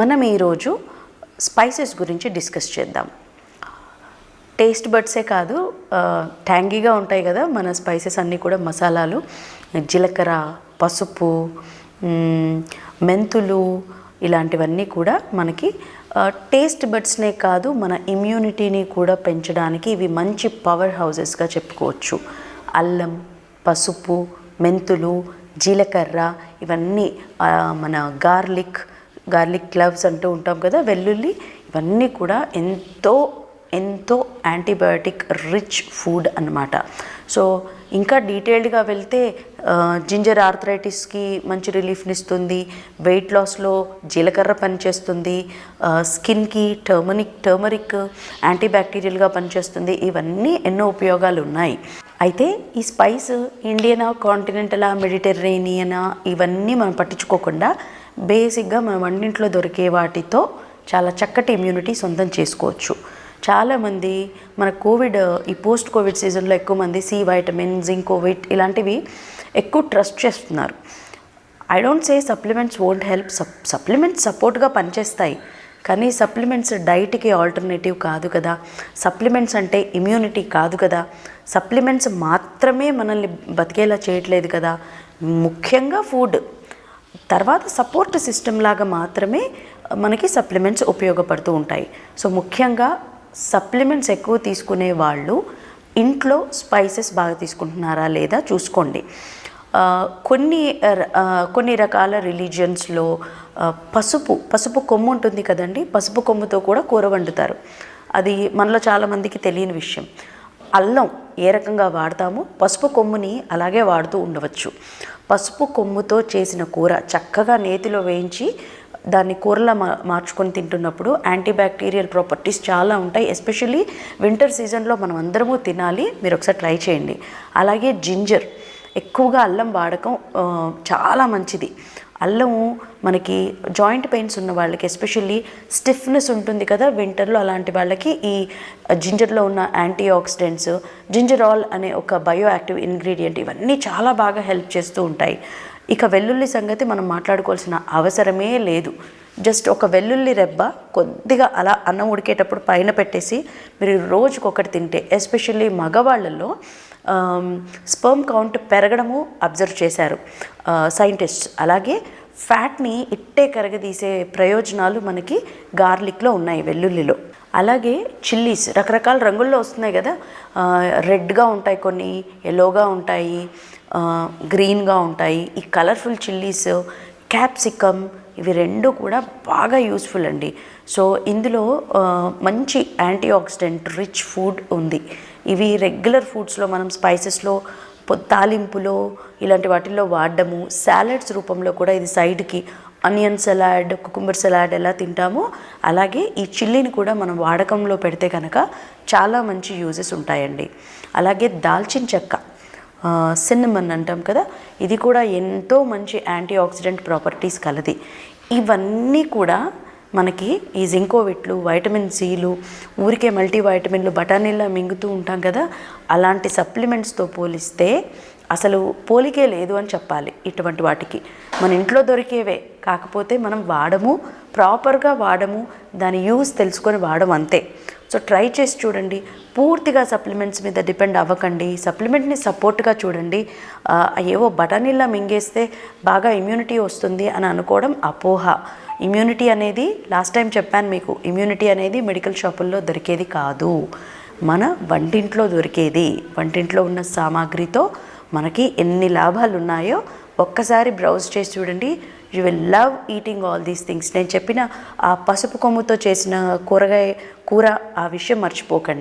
మనం ఈరోజు స్పైసెస్ గురించి డిస్కస్ చేద్దాం. టేస్ట్ బడ్సే కాదు ట్యాంగీగా ఉంటాయి కదా మన స్పైసెస్ అన్నీ కూడా మసాలాలు. జీలకర్ర పసుపు మెంతులు ఇలాంటివన్నీ కూడా మనకి టేస్ట్ బడ్స్నే కాదు మన ఇమ్యూనిటీని కూడా పెంచడానికి ఇవి మంచి పవర్ హౌసెస్గా చెప్పుకోవచ్చు. అల్లం పసుపు మెంతులు జీలకర్ర ఇవన్నీ మన గార్లిక్ గార్లిక్ క్లవ్స్ అంటూ ఉంటాం కదా వెల్లుల్లి ఇవన్నీ కూడా ఎంతో ఎంతో యాంటీబయాటిక్ రిచ్ ఫుడ్ అన్నమాట. సో ఇంకా డీటెయిల్డ్గా వెళ్తే జింజర్ ఆర్థరైటిస్కి మంచి రిలీఫ్ని ఇస్తుంది వెయిట్ లాస్లో జీలకర్ర పనిచేస్తుంది స్కిన్కి టర్మరిక్ టర్మరిక్ యాంటీబ్యాక్టీరియల్గా పనిచేస్తుంది ఇవన్నీ ఎన్నో ఉపయోగాలు ఉన్నాయి. అయితే ఈ స్పైస్ ఇండియనా కాంటినెంటలా మెడిటరేనియనా ఇవన్నీ మనం పట్టించుకోకుండా బేసిక్గా మనం వంటింట్లో దొరికే వాటితో చాలా చక్కటి ఇమ్యూనిటీ సొంతం చేసుకోవచ్చు. చాలామంది మన కోవిడ్ ఈ పోస్ట్ కోవిడ్ సీజన్లో ఎక్కువ మంది సి వైటమిన్ జింక్ కోవిడ్ ఇలాంటివి ఎక్కువ ట్రస్ట్ చేస్తున్నారు. I don't say supplements won't help sup supplements సపోర్ట్గా పనిచేస్తాయి. కానీ సప్లిమెంట్స్ డైట్కి ఆల్టర్నేటివ్ కాదు కదా. సప్లిమెంట్స్ అంటే ఇమ్యూనిటీ కాదు కదా. సప్లిమెంట్స్ మాత్రమే మనల్ని బతికేలా చేయట్లేదు కదా. ముఖ్యంగా ఫుడ్ తర్వాత సపోర్ట్ సిస్టమ్ లాగా మాత్రమే మనకి సప్లిమెంట్స్ ఉపయోగపడుతూ ఉంటాయి. సో ముఖ్యంగా సప్లిమెంట్స్ ఎక్కువ తీసుకునే వాళ్ళు ఇంట్లో స్పైసెస్ బాగా తీసుకుంటున్నారా లేదా చూసుకోండి. కొన్ని కొన్ని రకాల రిలీజియన్స్లో పసుపు పసుపు కొమ్ము ఉంటుంది కదండి పసుపు కొమ్ముతో కూడా కూర వండుతారు. అది మనలో చాలామందికి తెలియని విషయం. అల్లం ఏ రకంగా వాడతామో పసుపు కొమ్ముని అలాగే వాడుతూ ఉండవచ్చు. పసుపు కొమ్ముతో చేసిన కూర చక్కగా నేతిలో వేయించి దాన్ని కూరలా మా మార్చుకొని తింటున్నప్పుడు యాంటీబ్యాక్టీరియల్ ప్రాపర్టీస్ చాలా ఉంటాయి. ఎస్పెషల్లీ వింటర్ సీజన్లో మనం అందరము తినాలి. మీరు ఒకసారి ట్రై చేయండి. అలాగే జింజర్ ఎక్కువగా అల్లం వాడకం చాలా మంచిది. అల్లము మనకి జాయింట్ పెయిన్స్ ఉన్న వాళ్ళకి ఎస్పెషల్లీ స్టిఫ్నెస్ ఉంటుంది కదా వింటర్లో అలాంటి వాళ్ళకి ఈ జింజర్లో ఉన్న యాంటీ ఆక్సిడెంట్స్ జింజరాల్ అనే ఒక బయో యాక్టివ్ ఇంగ్రీడియంట్ ఇవన్నీ చాలా బాగా హెల్ప్ చేస్తూ ఉంటాయి. ఇక వెల్లుల్లి సంగతి మనం మాట్లాడుకోవాల్సిన అవసరమే లేదు. జస్ట్ ఒక వెల్లుల్లి రెబ్బ కొద్దిగా అలా అన్నం ఉడికేటప్పుడు పైన పెట్టేసి మీరు రోజుకొకటి తింటే ఎస్పెషల్లీ మగవాళ్ళల్లో స్పర్మ్ కౌంట్ పెరగడము అబ్జర్వ్ చేశారు సైంటిస్ట్. అలాగే ఫ్యాట్ని ఇట్టే కరగదీసే ప్రయోజనాలు మనకి గార్లిక్లో ఉన్నాయి వెల్లుల్లిలో. అలాగే చిల్లీస్ రకరకాల రంగుల్లో వస్తున్నాయి కదా రెడ్గా ఉంటాయి కొన్ని ఎల్లోగా ఉంటాయి గ్రీన్గా ఉంటాయి. ఈ కలర్ఫుల్ చిల్లీస్ క్యాప్సికమ్ ఇవి రెండు కూడా బాగా యూస్ఫుల్ అండి. సో ఇందులో మంచి యాంటీ ఆక్సిడెంట్ రిచ్ ఫుడ్ ఉంది. ఇవి రెగ్యులర్ ఫుడ్స్లో మనం స్పైసెస్లో పొ- తాలింపులో ఇలాంటి వాటిల్లో వాడడము సాలడ్స్ రూపంలో కూడా ఇది సైడ్కి ఆనియన్ సలాడ్ కుకుంబర్ సలాడ్ ఎలా తింటామో అలాగే ఈ చిల్లీని కూడా మనం వాడకంలో పెడితే కనుక చాలా మంచి యూజెస్ ఉంటాయండి. అలాగే దాల్చిన చెక్క. సిన్నమన్ అంటాం కదా ఇది కూడా ఎంతో మంచి యాంటీ ఆక్సిడెంట్ ప్రాపర్టీస్ కలది. ఇవన్నీ కూడా మనకి ఈ జింకోవిట్లు వైటమిన్ సిలు ఊరికే మల్టీ వైటమిన్లు బఠానీలా మింగుతూ ఉంటాం కదా అలాంటి సప్లిమెంట్స్తో పోలిస్తే అసలు పోలికే లేదు అని చెప్పాలి ఇటువంటి వాటికి. మన ఇంట్లో దొరికేవే. కాకపోతే మనం వాడము ప్రాపర్గా వాడము దాని యూస్ తెలుసుకొని వాడము అంతే. సో ట్రై చేసి చూడండి. పూర్తిగా సప్లిమెంట్స్ మీద డిపెండ్ అవ్వకండి. సప్లిమెంట్ని సపోర్ట్గా చూడండి. ఏవో బఠానీలా మింగేస్తే బాగా ఇమ్యూనిటీ వస్తుంది అని అనుకోవడం అపోహ. ఇమ్యూనిటీ అనేది లాస్ట్ టైం చెప్పాను మీకు ఇమ్యూనిటీ అనేది మెడికల్ షాపుల్లో దొరికేది కాదు. మన వంటింట్లో దొరికేది. వంటింట్లో ఉన్న సామాగ్రితో మనకి ఎన్ని లాభాలు ఉన్నాయో ఒక్కసారి బ్రౌజ్ చేసి చూడండి. You will love eating all these things నేను చెప్పిన ఆ పసుపు కొమ్ముతో చేసిన కూరగాయ కూర ఆ విషయం మర్చిపోకండి.